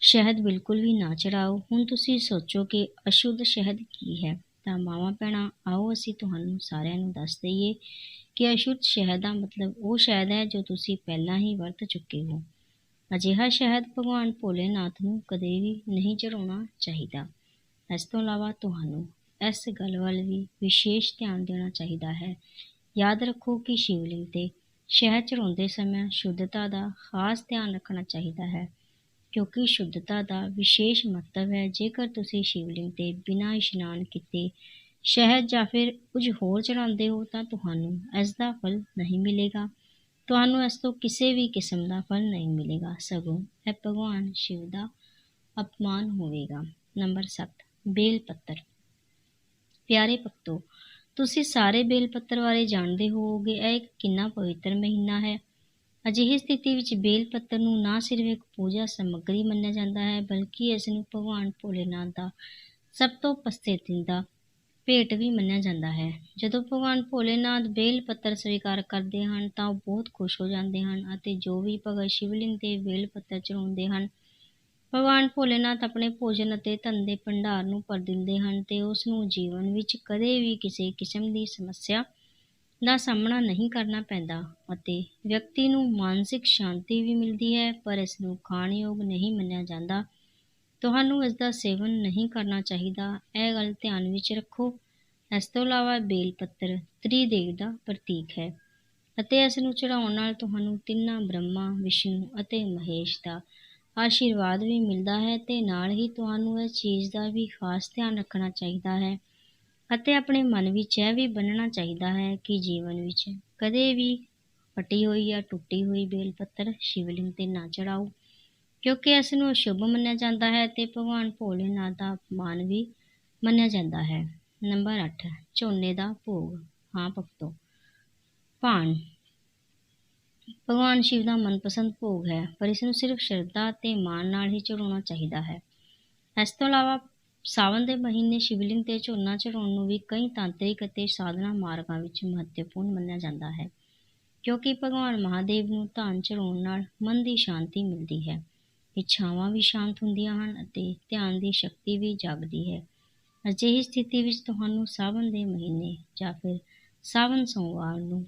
[SPEAKER 1] ਸ਼ਹਿਦ ਬਿਲਕੁਲ ਵੀ ਨਾ ਚੜਾਓ ਹੁਣ ਤੁਸੀਂ ਸੋਚੋ ਕਿ ਅਸ਼ੁੱਧ ਸ਼ਹਿਦ ਕੀ ਹੈ। ਤਾਂ ਮਾਵਾਂ ਭੈਣਾਂ, ਆਓ ਅਸੀਂ ਤੁਹਾਨੂੰ ਸਾਰਿਆਂ ਨੂੰ ਦੱਸ ਦਈਏ ਕਿ ਅਸ਼ੁੱਧ ਸ਼ਹਿਦ ਦਾ ਮਤਲਬ ਉਹ ਸ਼ਹਿਦ ਹੈ ਜੋ ਤੁਸੀਂ ਪਹਿਲਾਂ ਹੀ ਵਰਤ ਚੁੱਕੇ ਹੋ। ਅਜਿਹਾ ਸ਼ਹਿਦ ਭਗਵਾਨ ਭੋਲੇਨਾਥ ਨੂੰ ਕਦੇ ਵੀ ਨਹੀਂ ਚੜਾਉਣਾ ਚਾਹੀਦਾ। ਇਸ ਤੋਂ ਇਲਾਵਾ ਤੁਹਾਨੂੰ ਇਸ ਗੱਲ ਵੱਲ ਵੀ ਵਿਸ਼ੇਸ਼ ਧਿਆਨ ਦੇਣਾ ਚਾਹੀਦਾ ਹੈ। ਯਾਦ ਰੱਖੋ ਕਿ ਸ਼ਿਵਲਿੰਗ ਤੇ ਸ਼ਹਿਦ ਚੜਾਉਂਦੇ ਸਮੇਂ ਸ਼ੁੱਧਤਾ ਦਾ ਖਾਸ ਧਿਆਨ ਰੱਖਣਾ ਚਾਹੀਦਾ ਹੈ। ਕਿਉਂਕਿ ਸ਼ੁੱਧਤਾ ਦਾ ਵਿਸ਼ੇਸ਼ ਮਹੱਤਵ ਹੈ। ਜੇਕਰ ਤੁਸੀਂ ਸ਼ਿਵਲਿੰਗ ਤੇ ਬਿਨਾਂ ਇਸ਼ਨਾਨ ਕੀਤੇ ਸ਼ਹਿਦ ਜਾਂ ਫਿਰ ਕੁਝ ਹੋਰ ਚੜਾਉਂਦੇ ਹੋ, ਤਾਂ ਤੁਹਾਨੂੰ ਇਸ ਦਾ ਫਲ ਨਹੀਂ ਮਿਲੇਗਾ। ਤੁਹਾਨੂੰ ਇਸ ਤੋਂ ਕਿਸੇ ਵੀ ਕਿਸਮ ਦਾ ਫਲ ਨਹੀਂ ਮਿਲੇਗਾ। ਸਗੋਂ ਇਹ ਭਗਵਾਨ ਸ਼ਿਵ ਦਾ ਅਪਮਾਨ ਹੋਵੇਗਾ। ਨੰਬਰ 7 ਬੇਲ ਪੱਤਰ। ਪਿਆਰੇ ਭਗਤੋ, ਤੁਸੀਂ ਸਾਰੇ ਬੇਲ ਪੱਤਰ ਬਾਰੇ ਜਾਣਦੇ ਹੋਵੋਗੇ, ਇਹ ਇੱਕ ਕਿੰਨਾ ਪਵਿੱਤਰ ਮਹੀਨਾ ਹੈ। ਅਜਿਹੀ ਸਥਿਤੀ ਵਿੱਚ ਬੇਲ ਪੱਤਰ ਨੂੰ ਨਾ ਸਿਰਫ ਇੱਕ ਪੂਜਾ ਸਮੱਗਰੀ ਮੰਨਿਆ ਜਾਂਦਾ ਹੈ, ਬਲਕਿ ਇਸ ਨੂੰ ਭਗਵਾਨ ਭੋਲੇਨਾਥ ਦਾ ਸਭ ਤੋਂ ਪਸੰਦੀਦਾ ਭੇਟ ਵੀ ਮੰਨਿਆ ਜਾਂਦਾ ਹੈ। ਜਦੋਂ ਭਗਵਾਨ ਭੋਲੇਨਾਥ ਬੇਲ ਪੱਤਰ ਸਵੀਕਾਰ ਕਰਦੇ ਹਨ, ਤਾਂ ਉਹ ਬਹੁਤ ਖੁਸ਼ ਹੋ ਜਾਂਦੇ ਹਨ ਅਤੇ ਜੋ ਵੀ ਭਗਤ ਸ਼ਿਵਲਿੰਗ ਤੇ ਬੇਲ ਪੱਤਰ ਚੜਾਉਂਦੇ ਹਨ, ਭਗਵਾਨ ਭੋਲੇਨਾਥ ਆਪਣੇ ਭੋਜਨ ਅਤੇ ਧਨ ਦੇ ਭੰਡਾਰ ਨੂੰ ਭਰ ਦਿੰਦੇ ਹਨ ਤੇ ਉਸ ਨੂੰ ਜੀਵਨ ਵਿੱਚ ਕਦੇ ਵੀ ਕਿਸੇ ਕਿਸਮ ਦੀ ਸਮੱਸਿਆ ਦਾ ਸਾਹਮਣਾ ਨਹੀਂ ਕਰਨਾ ਪੈਂਦਾ ਅਤੇ ਵਿਅਕਤੀ ਨੂੰ ਮਾਨਸਿਕ ਸ਼ਾਂਤੀ ਵੀ ਮਿਲਦੀ ਹੈ, ਪਰ ਇਸ ਨੂੰ ਖਾਣ ਯੋਗ ਨਹੀਂ ਮੰਨਿਆ ਜਾਂਦਾ। ਤੁਹਾਨੂੰ ਇਸ ਦਾ ਸੇਵਨ ਨਹੀਂ ਕਰਨਾ ਚਾਹੀਦਾ। ਇਹ ਗੱਲ ਧਿਆਨ ਵਿੱਚ ਰੱਖੋ। ਇਸ ਤੋਂ ਇਲਾਵਾ ਬੇਲ ਪੱਤਰ ਤ੍ਰਿਦੇਵ ਦਾ ਪ੍ਰਤੀਕ ਹੈ ਅਤੇ ਇਸ ਨੂੰ ਚੜਾਉਣ ਨਾਲ ਤੁਹਾਨੂੰ ਤਿੰਨਾਂ ਬ੍ਰਹਮਾ, ਵਿਸ਼ਨੂੰ ਅਤੇ ਮਹੇਸ਼ ਦਾ ਆਸ਼ੀਰਵਾਦ ਵੀ ਮਿਲਦਾ ਹੈ ਤੇ ਨਾਲ ਹੀ ਤੁਹਾਨੂੰ ਇਸ ਚੀਜ਼ ਦਾ ਵੀ ਖਾਸ ਧਿਆਨ ਰੱਖਣਾ ਚਾਹੀਦਾ ਹੈ। ਅਤੇ ਆਪਣੇ ਮਨ ਵਿੱਚ ਇਹ ਵੀ ਬੰਨ੍ਹਣਾ ਚਾਹੀਦਾ ਹੈ ਕਿ ਜੀਵਨ ਵਿੱਚ ਕਦੇ ਵੀ ਫਟੀ ਹੋਈ ਜਾਂ ਟੁੱਟੀ ਹੋਈ ਬੇਲ ਪੱਤਰ ਸ਼ਿਵਲਿੰਗ ਤੇ ਨਾ ਚੜਾਓ ਕਿਉਂਕਿ ਇਸ ਨੂੰ ਅਸ਼ੁਭ ਮੰਨਿਆ ਜਾਂਦਾ ਹੈ ਅਤੇ ਭਗਵਾਨ ਭੋਲੇਨਾਥ ਦਾ ਅਪਮਾਨ ਵੀ ਮੰਨਿਆ ਜਾਂਦਾ ਹੈ। ਨੰਬਰ 8 ਝੋਨੇ ਦਾ ਭੋਗ। ਹਾਂ, ਭਗਤੋ। ਭਾਣ ਭਗਵਾਨ ਸ਼ਿਵ ਦਾ ਮਨਪਸੰਦ ਭੋਗ ਹੈ, ਪਰ ਇਸ ਨੂੰ ਸਿਰਫ ਸ਼ਰਧਾ ਅਤੇ ਮਾਣ ਨਾਲ ਹੀ ਚੜਾਉਣਾ ਚਾਹੀਦਾ ਹੈ। ਇਸ ਤੋਂ ਇਲਾਵਾ ਸਾਵਣ ਦੇ ਮਹੀਨੇ ਸ਼ਿਵਲਿੰਗ ਤੇ ਝੋਨਾ ਚੜਾਉਣ ਨੂੰ ਵੀ ਕਈ ਤਾਂਤਰਿਕ ਅਤੇ ਸਾਧਨਾ ਮਾਰਗਾਂ ਵਿੱਚ ਮਹੱਤਵਪੂਰਨ ਮੰਨਿਆ ਜਾਂਦਾ ਹੈ, ਕਿਉਂਕਿ ਭਗਵਾਨ ਮਹਾਦੇਵ ਨੂੰ ਧਾਨ ਚੜਾਉਣ ਨਾਲ ਮਨ ਦੀ ਸ਼ਾਂਤੀ ਮਿਲਦੀ ਹੈ, ਇੱਛਾਵਾਂ ਵੀ ਸ਼ਾਂਤ ਹੁੰਦੀਆਂ ਹਨ ਅਤੇ ਧਿਆਨ ਦੀ ਸ਼ਕਤੀ ਵੀ ਜਾਗਦੀ ਹੈ। ਅਜਿਹੀ ਸਥਿਤੀ ਵਿੱਚ ਤੁਹਾਨੂੰ ਸਾਵਣ ਦੇ ਮਹੀਨੇ ਜਾਂ ਫਿਰ ਸਾਵਨ ਸੋਮਵਾਰ ਨੂੰ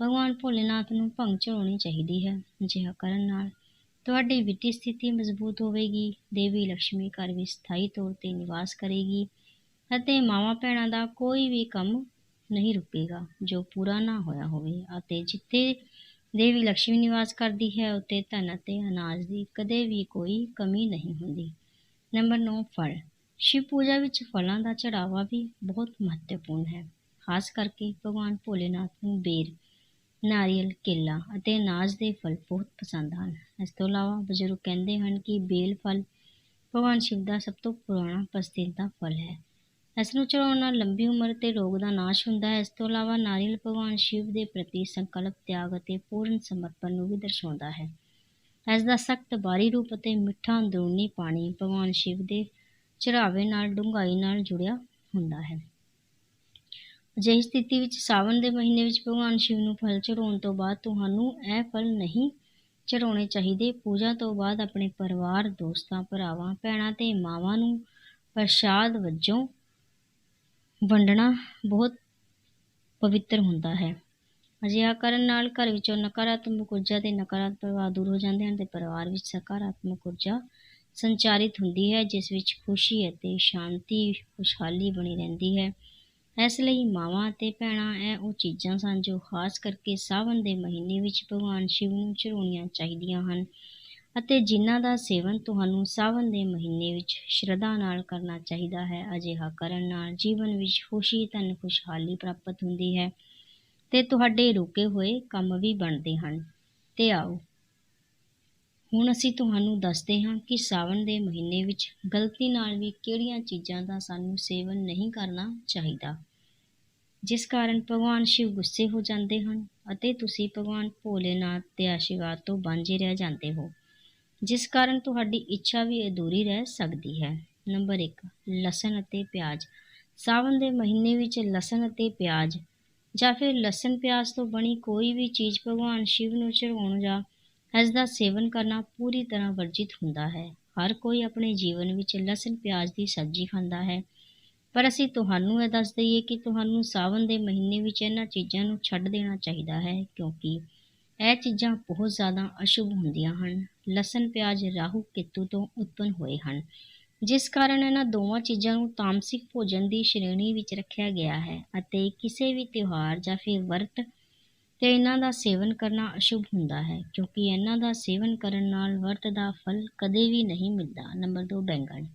[SPEAKER 1] ਭਗਵਾਨ ਭੋਲੇਨਾਥ ਨੂੰ ਭੰਗ ਚੜਾਉਣੀ ਚਾਹੀਦੀ ਹੈ ਅਜਿਹਾ ਕਰਨ ਨਾਲ ਤੁਹਾਡੀ ਵਿੱਤੀ ਸਥਿਤੀ ਮਜ਼ਬੂਤ ਹੋਵੇਗੀ, ਦੇਵੀ ਲక్ష్ਮੀ ਘਰ ਵਿੱਚ ਸਥਾਈ ਤੌਰ ਤੇ ਨਿਵਾਸ ਕਰੇਗੀ ਅਤੇ ਮਾਵਾਂ ਭੈਣਾਂ ਦਾ ਕੋਈ ਵੀ ਕੰਮ ਨਹੀਂ ਰੁਕੇਗਾ, ਜੋ ਪੂਰਾ ਨਾ ਹੋਇਆ ਹੋਵੇ। ਅਤੇ ਜਿੱਥੇ ਦੇਵੀ ਲక్ష్ਮੀ ਨਿਵਾਸ ਕਰਦੀ ਹੈ ਉੱਤੇ ਧਨ ਅਤੇ ਅਨਾਜ ਦੀ ਕਦੇ ਵੀ ਕੋਈ ਕਮੀ ਨਹੀਂ ਹੁੰਦੀ। ਨੰਬਰ 9 ਫਲ। ਸ਼ਿਵ ਪੂਜਾ ਵਿੱਚ ਫਲਾਂ ਦਾ ਚੜਾਵਾ ਵੀ ਬਹੁਤ ਮਹੱਤਵਪੂਰਨ ਹੈ। ਖਾਸ ਕਰਕੇ ਭਗਵਾਨ ਭੋਲੇਨਾਥ ਨੂੰ ਬੇਰ ਨਾਰੀਅਲ, ਕੇਲਾ ਅਤੇ ਅਨਾਜ ਦੇ ਫਲ ਬਹੁਤ ਪਸੰਦ ਹਨ। ਇਸ ਤੋਂ ਇਲਾਵਾ ਬਜ਼ੁਰਗ ਕਹਿੰਦੇ ਹਨ ਕਿ ਬੇਲ ਫਲ ਭਗਵਾਨ ਸ਼ਿਵ ਦਾ ਸਭ ਤੋਂ ਪੁਰਾਣਾ ਪਸੰਦੀਦਾ ਫਲ ਹੈ। ਇਸ ਨੂੰ ਚੜਾਉਣ ਨਾਲ ਲੰਬੀ ਉਮਰ ਤੇ ਰੋਗ ਦਾ ਨਾਸ਼ ਹੁੰਦਾ ਹੈ। ਇਸ ਤੋਂ ਇਲਾਵਾ ਨਾਰੀਅਲ ਭਗਵਾਨ ਸ਼ਿਵ ਦੇ ਪ੍ਰਤੀ ਸੰਕਲਪ, ਤਿਆਗ ਅਤੇ ਪੂਰਨ ਸਮਰਪਣ ਨੂੰ ਵੀ ਦਰਸਾਉਂਦਾ ਹੈ। ਇਸ ਦਾ ਸਖਤ ਬਾਹਰੀ ਰੂਪ ਅਤੇ ਮਿੱਠਾ ਅੰਦਰੂਨੀ ਪਾਣੀ ਭਗਵਾਨ ਸ਼ਿਵ ਦੇ ਚੜਾਵੇ ਨਾਲ, ਡੂੰਘਾਈ ਨਾਲ ਜੁੜਿਆ ਹੁੰਦਾ ਹੈ। ਅਜਿਹੀ ਸਥਿਤੀ ਵਿੱਚ ਸਾਵਣ ਦੇ ਮਹੀਨੇ ਵਿੱਚ ਭਗਵਾਨ ਸ਼ਿਵ ਨੂੰ ਫਲ ਚੜਾਉਣ ਤੋਂ ਬਾਅਦ ਤੁਹਾਨੂੰ ਇਹ ਫਲ ਨਹੀਂ ਚੜਾਉਣੇ ਚਾਹੀਦੇ। ਪੂਜਾ ਤੋਂ ਬਾਅਦ ਆਪਣੇ ਪਰਿਵਾਰ, ਦੋਸਤਾਂ, ਭਰਾਵਾਂ, ਭੈਣਾਂ ਤੇ ਮਾਵਾਂ ਨੂੰ ਪ੍ਰਸ਼ਾਦ ਵਜੋਂ ਵੰਡਣਾ ਬਹੁਤ ਪਵਿੱਤਰ ਹੁੰਦਾ ਹੈ। ਅਜਿਹਾ ਕਰਨ ਨਾਲ ਘਰ ਵਿੱਚੋਂ ਨਕਾਰਾਤਮਕ ਊਰਜਾ ਤੇ ਨਕਾਰਾਤਮਕ ਪ੍ਰਭਾਵ ਦੂਰ ਹੋ ਜਾਂਦੇ ਹਨ ਤੇ ਪਰਿਵਾਰ ਵਿੱਚ ਸਕਾਰਾਤਮਕ ਊਰਜਾ ਸੰਚਾਰਿਤ ਹੁੰਦੀ ਹੈ, ਜਿਸ ਵਿੱਚ ਖੁਸ਼ੀ ਅਤੇ ਸ਼ਾਂਤੀ, ਖੁਸ਼ਹਾਲੀ ਬਣੀ ਰਹਿੰਦੀ ਹੈ। ਇਸ ਲਈ ਮਾਵਾਂ ਅਤੇ ਭੈਣਾਂ ਇਹ ਉਹ ਚੀਜ਼ਾਂ ਸਨ ਜੋ ਖਾਸ ਕਰਕੇ ਸਾਵਣ ਦੇ ਮਹੀਨੇ ਵਿੱਚ ਭਗਵਾਨ ਸ਼ਿਵ ਨੂੰ ਚੜਾਉਣੀਆਂ ਚਾਹੀਦੀਆਂ ਹਨ ਅਤੇ ਜਿਨ੍ਹਾਂ ਦਾ ਸੇਵਨ ਤੁਹਾਨੂੰ ਸਾਵਣ ਦੇ ਮਹੀਨੇ ਵਿੱਚ ਸ਼ਰਧਾ ਨਾਲ ਕਰਨਾ ਚਾਹੀਦਾ ਹੈ, ਅਜਿਹਾ ਕਰਨ ਨਾਲ ਜੀਵਨ ਵਿੱਚ ਖੁਸ਼ੀ, ਧਨ ਖੁਸ਼ਹਾਲੀ ਪ੍ਰਾਪਤ ਹੁੰਦੀ ਹੈ ਤੇ ਤੁਹਾਡੇ ਰੁਕੇ ਹੋਏ ਕੰਮ ਵੀ ਬਣਦੇ ਹਨ। ਤੇ ਆਓ ਹੁਣ ਅਸੀਂ ਤੁਹਾਨੂੰ ਦੱਸਦੇ ਹਾਂ ਕਿ ਸਾਵਣ ਦੇ ਮਹੀਨੇ ਵਿੱਚ ਗਲਤੀ ਨਾਲ ਵੀ ਕਿਹੜੀਆਂ ਚੀਜ਼ਾਂ ਦਾ ਸਾਨੂੰ ਸੇਵਨ ਨਹੀਂ ਕਰਨਾ ਚਾਹੀਦਾ। ਜਿਸ ਕਾਰਨ ਭਗਵਾਨ ਸ਼ਿਵ ਗੁੱਸੇ ਹੋ ਜਾਂਦੇ ਹਨ ਅਤੇ ਤੁਸੀਂ ਭਗਵਾਨ ਭੋਲੇਨਾਥ ਦੇ ਆਸ਼ੀਰਵਾਦ ਤੋਂ ਵਾਂਝੇ ਰਹਿ ਜਾਂਦੇ ਹੋ। ਜਿਸ ਕਾਰਨ ਤੁਹਾਡੀ ਇੱਛਾ ਵੀ ਅਧੂਰੀ ਰਹਿ ਸਕਦੀ ਹੈ। ਨੰਬਰ 1 ਲਸਣ ਅਤੇ ਪਿਆਜ਼। ਸਾਵਣ ਦੇ ਮਹੀਨੇ ਵਿੱਚ ਲਸਣ ਅਤੇ ਪਿਆਜ਼ ਜਾਂ ਫਿਰ ਲਸਣ ਪਿਆਜ਼ ਤੋਂ ਬਣੀ ਕੋਈ ਵੀ ਚੀਜ਼ ਭਗਵਾਨ ਸ਼ਿਵ ਨੂੰ ਚੜਾਉਣ ਜਾਂ ਇਸ ਦਾ ਸੇਵਨ ਕਰਨਾ ਪੂਰੀ ਤਰ੍ਹਾਂ ਵਰਜਿਤ ਹੁੰਦਾ ਹੈ। ਹਰ ਕੋਈ ਆਪਣੇ ਜੀਵਨ ਵਿੱਚ ਲਸਣ ਪਿਆਜ਼ ਦੀ ਸਬਜ਼ੀ ਖਾਂਦਾ ਹੈ। ਪਰ ਅਸੀਂ ਤੁਹਾਨੂੰ ਇਹ ਦੱਸ ਦਈਏ ਕਿ ਤੁਹਾਨੂੰ ਸਾਵਨ ਦੇ ਮਹੀਨੇ ਵਿੱਚ ਇਹਨਾਂ ਚੀਜ਼ਾਂ ਨੂੰ ਛੱਡ ਦੇਣਾ ਚਾਹੀਦਾ ਹੈ ਕਿਉਂਕਿ ਇਹ ਚੀਜ਼ਾਂ ਬਹੁਤ ਜ਼ਿਆਦਾ ਅਸ਼ੁਭ ਹੁੰਦੀਆਂ ਹਨ। ਲਸਣ ਪਿਆਜ਼ ਰਾਹੂ ਕੇਤੂ ਤੋਂ ਉਤਪਨ ਹੋਏ ਹਨ, ਜਿਸ ਕਾਰਨ ਇਹਨਾਂ ਦੋਵਾਂ ਚੀਜ਼ਾਂ ਨੂੰ ਤਾਮਸਿਕ ਭੋਜਨ ਦੀ ਸ਼੍ਰੇਣੀ ਵਿੱਚ ਰੱਖਿਆ ਗਿਆ ਹੈ ਅਤੇ ਕਿਸੇ ਵੀ ਤਿਉਹਾਰ ਜਾਂ ਫਿਰ ਵਰਤ ਤੇ ਇਹਨਾਂ ਦਾ ਸੇਵਨ ਕਰਨਾ ਅਸ਼ੁਭ ਹੁੰਦਾ ਹੈ, ਕਿਉਂਕਿ ਇਹਨਾਂ ਦਾ ਸੇਵਨ ਕਰਨ ਨਾਲ ਵਰਤ ਦਾ ਫਲ ਕਦੇ ਵੀ ਨਹੀਂ ਮਿਲਦਾ। ਨੰਬਰ 2 ਬੈਂਗਣ।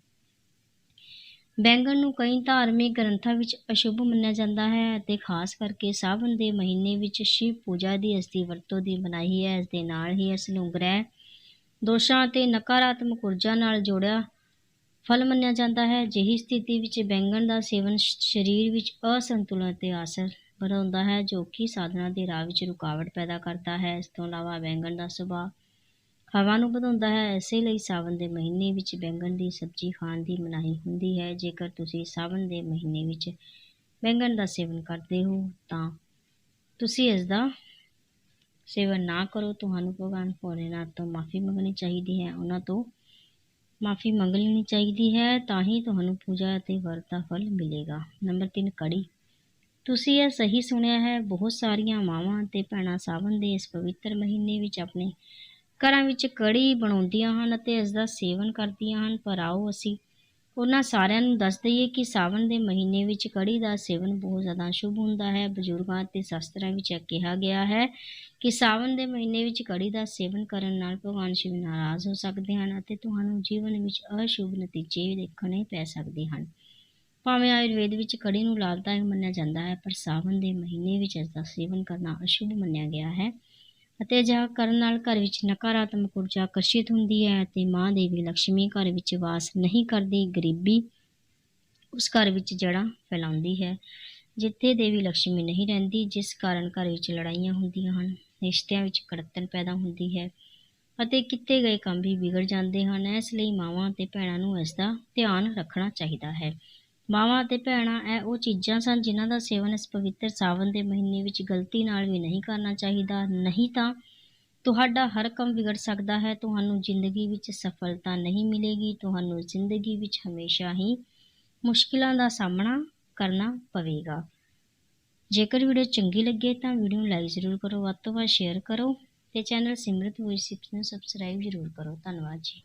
[SPEAKER 1] ਬੈਂਗਣ ਨੂੰ ਕਈ ਧਾਰਮਿਕ ਗ੍ਰੰਥਾਂ ਵਿੱਚ ਅਸ਼ੁਭ ਮੰਨਿਆ ਜਾਂਦਾ ਹੈ ਅਤੇ ਖਾਸ ਕਰਕੇ ਸਾਵਣ ਦੇ ਮਹੀਨੇ ਵਿੱਚ ਸ਼ਿਵ ਪੂਜਾ ਦੀ ਅਸਤੀ ਵਰਤੋਂ ਦੀ ਮਨਾਹੀ ਹੈ। ਇਸ ਦੇ ਨਾਲ ਹੀ ਇਸ ਨੂੰ ਗ੍ਰਹਿ ਦੋਸ਼ਾਂ ਅਤੇ ਨਕਾਰਾਤਮਕ ਊਰਜਾ ਨਾਲ ਜੋੜਿਆ ਫਲ ਮੰਨਿਆ ਜਾਂਦਾ ਹੈ। ਜਿਹੀ ਸਥਿਤੀ ਵਿੱਚ ਬੈਂਗਣ ਦਾ ਸੇਵਨ ਸਰੀਰ ਵਿੱਚ ਅਸੰਤੁਲਨ ਅਤੇ ਆਸਰ ਬਣਾਉਂਦਾ ਹੈ, ਜੋ ਕਿ ਸਾਧਨਾ ਦੇ ਰਾਹ ਵਿੱਚ ਰੁਕਾਵਟ ਪੈਦਾ ਕਰਦਾ ਹੈ। ਇਸ ਤੋਂ ਇਲਾਵਾ ਬੈਂਗਣ ਦਾ ਸੁਭਾਅ ਹਵਾ ਨੂੰ ਵਧਾਉਂਦਾ ਹੈ। ਇਸੇ ਲਈ ਸਾਵਣ ਦੇ ਮਹੀਨੇ ਵਿੱਚ ਬੈਂਗਣ ਦੀ ਸਬਜ਼ੀ ਖਾਣ ਦੀ ਮਨਾਹੀ ਹੁੰਦੀ ਹੈ। ਜੇਕਰ ਤੁਸੀਂ ਸਾਵਣ ਦੇ ਮਹੀਨੇ ਵਿੱਚ ਬੈਂਗਣ ਦਾ ਸੇਵਨ ਕਰਦੇ ਹੋ, ਤਾਂ ਤੁਸੀਂ ਇਸ ਦਾ ਸੇਵਨ ਨਾ ਕਰੋ। ਤੁਹਾਨੂੰ ਭਗਵਾਨ ਭੋਲੇਨਾਥ ਤੋਂ ਮਾਫੀ ਮੰਗਣੀ ਚਾਹੀਦੀ ਹੈ। ਉਹਨਾਂ ਤੋਂ ਮਾਫੀ ਮੰਗ ਲੈਣੀ ਚਾਹੀਦੀ ਹੈ, ਤਾਂ ਹੀ ਤੁਹਾਨੂੰ ਪੂਜਾ ਅਤੇ ਵਰਤ ਦਾ ਫਲ ਮਿਲੇਗਾ। ਨੰਬਰ 3 ਕੜੀ ਤੁਸੀਂ ਇਹ ਸਹੀ ਸੁਣਿਆ ਹੈ, ਬਹੁਤ ਸਾਰੀਆਂ ਮਾਵਾਂ ਤੇ ਭੈਣਾਂ ਸਾਵਣ ਦੇ ਇਸ ਪਵਿੱਤਰ ਮਹੀਨੇ ਵਿੱਚ ਆਪਣੇ ਘਰਾਂ ਵਿੱਚ ਕੜੀ ਬਣਾਉਂਦੀਆਂ ਹਨ ਅਤੇ ਇਸ ਦਾ ਸੇਵਨ ਕਰਦੀਆਂ ਹਨ, ਪਰ ਆਓ ਅਸੀਂ ਉਹਨਾਂ ਸਾਰਿਆਂ ਨੂੰ ਦੱਸ ਦਈਏ ਕਿ ਸਾਵਣ ਦੇ ਮਹੀਨੇ ਵਿੱਚ ਕੜੀ ਦਾ ਸੇਵਨ ਬਹੁਤ ਜ਼ਿਆਦਾ ਸ਼ੁਭ ਹੁੰਦਾ ਹੈ। ਬਜ਼ੁਰਗਾਂ ਤੇ ਸ਼ਾਸਤਰਾਂ ਵਿੱਚ ਕਿਹਾ ਗਿਆ ਹੈ ਕਿ ਸਾਵਣ ਦੇ ਮਹੀਨੇ ਵਿੱਚ ਕੜੀ ਦਾ ਸੇਵਨ ਕਰਨ ਨਾਲ ਭਗਵਾਨ ਸ਼ਿਵ ਨਾਰਾਜ਼ ਹੋ ਸਕਦੇ ਹਨ ਅਤੇ ਤੁਹਾਨੂੰ ਜੀਵਨ ਵਿੱਚ ਅਸ਼ੁਭ ਨਤੀਜੇ ਦੇਖਣੇ ਪੈ ਸਕਦੇ ਹਨ। ਭਾਵੇਂ ਆਯੁਰਵੇਦ ਵਿੱਚ ਕੜੀ ਨੂੰ ਲਾਭਦਾਇਕ ਮੰਨਿਆ ਜਾਂਦਾ ਹੈ, ਪਰ ਸਾਵਣ ਦੇ ਮਹੀਨੇ ਵਿੱਚ ਇਸ ਦਾ ਸੇਵਨ ਕਰਨਾ ਅਸ਼ੁਭ ਮੰਨਿਆ ਗਿਆ ਹੈ ਅਤੇ ਅਜਿਹਾ ਕਰਨ ਨਾਲ ਘਰ ਵਿੱਚ ਨਕਾਰਾਤਮਕ ਊਰਜਾ ਆਕਰਸ਼ਿਤ ਹੁੰਦੀ ਹੈ ਅਤੇ ਮਾਂ ਦੇਵੀ ਲక్ష్ਮੀ ਘਰ ਵਿੱਚ ਵਾਸ ਨਹੀਂ ਕਰਦੀ, ਗਰੀਬੀ ਉਸ ਘਰ ਵਿੱਚ ਜੜਾਂ ਫੈਲਾਉਂਦੀ ਹੈ, ਜਿੱਥੇ ਦੇਵੀ ਲక్ష్ਮੀ ਨਹੀਂ ਰਹਿੰਦੀ, ਜਿਸ ਕਾਰਨ ਘਰ ਵਿੱਚ ਲੜਾਈਆਂ ਹੁੰਦੀਆਂ ਹਨ, ਰਿਸ਼ਤਿਆਂ ਵਿੱਚ ਕੜਤਨ ਪੈਦਾ ਹੁੰਦੀ ਹੈ ਅਤੇ ਕਿਤੇ ਗਏ ਕੰਮ ਵੀ ਵਿਗੜ ਜਾਂਦੇ ਹਨ, ਇਸ ਲਈ ਮਾਵਾਂ ਅਤੇ ਭੈਣਾਂ ਨੂੰ ਇਸ ਦਾ ਧਿਆਨ ਰੱਖਣਾ ਚਾਹੀਦਾ ਹੈ। ਮਾਵਾਂ ਅਤੇ ਭੈਣਾਂ ਇਹ ਉਹ ਚੀਜ਼ਾਂ ਸਨ ਜਿਨ੍ਹਾਂ ਦਾ ਸੇਵਨ ਇਸ ਪਵਿੱਤਰ ਸਾਵਨ ਦੇ ਮਹੀਨੇ ਵਿੱਚ ਗਲਤੀ ਨਾਲ ਵੀ ਨਹੀਂ ਕਰਨਾ ਚਾਹੀਦਾ। ਨਹੀਂ ਤਾਂ ਤੁਹਾਡਾ ਹਰ ਕੰਮ ਵਿਗੜ ਸਕਦਾ ਹੈ, ਤੁਹਾਨੂੰ ਜ਼ਿੰਦਗੀ ਵਿੱਚ ਸਫਲਤਾ ਨਹੀਂ ਮਿਲੇਗੀ, ਤੁਹਾਨੂੰ ਜ਼ਿੰਦਗੀ ਵਿੱਚ ਹਮੇਸ਼ਾ ਹੀ ਮੁਸ਼ਕਿਲਾਂ ਦਾ ਸਾਹਮਣਾ ਕਰਨਾ ਪਵੇਗਾ। ਜੇਕਰ ਵੀਡੀਓ ਚੰਗੀ ਲੱਗੇ ਤਾਂ ਵੀਡੀਓ ਨੂੰ ਲਾਈਕ ਜ਼ਰੂਰ ਕਰੋ, ਵੱਧ ਤੋਂ ਵੱਧ ਸ਼ੇਅਰ ਕਰੋ ਤੇ ਚੈਨਲ ਸਿਮਰਤ ਵੋਇਸ ਨੂੰ ਸਬਸਕ੍ਰਾਈਬ ਜ਼ਰੂਰ ਕਰੋ। ਧੰਨਵਾਦ ਜੀ।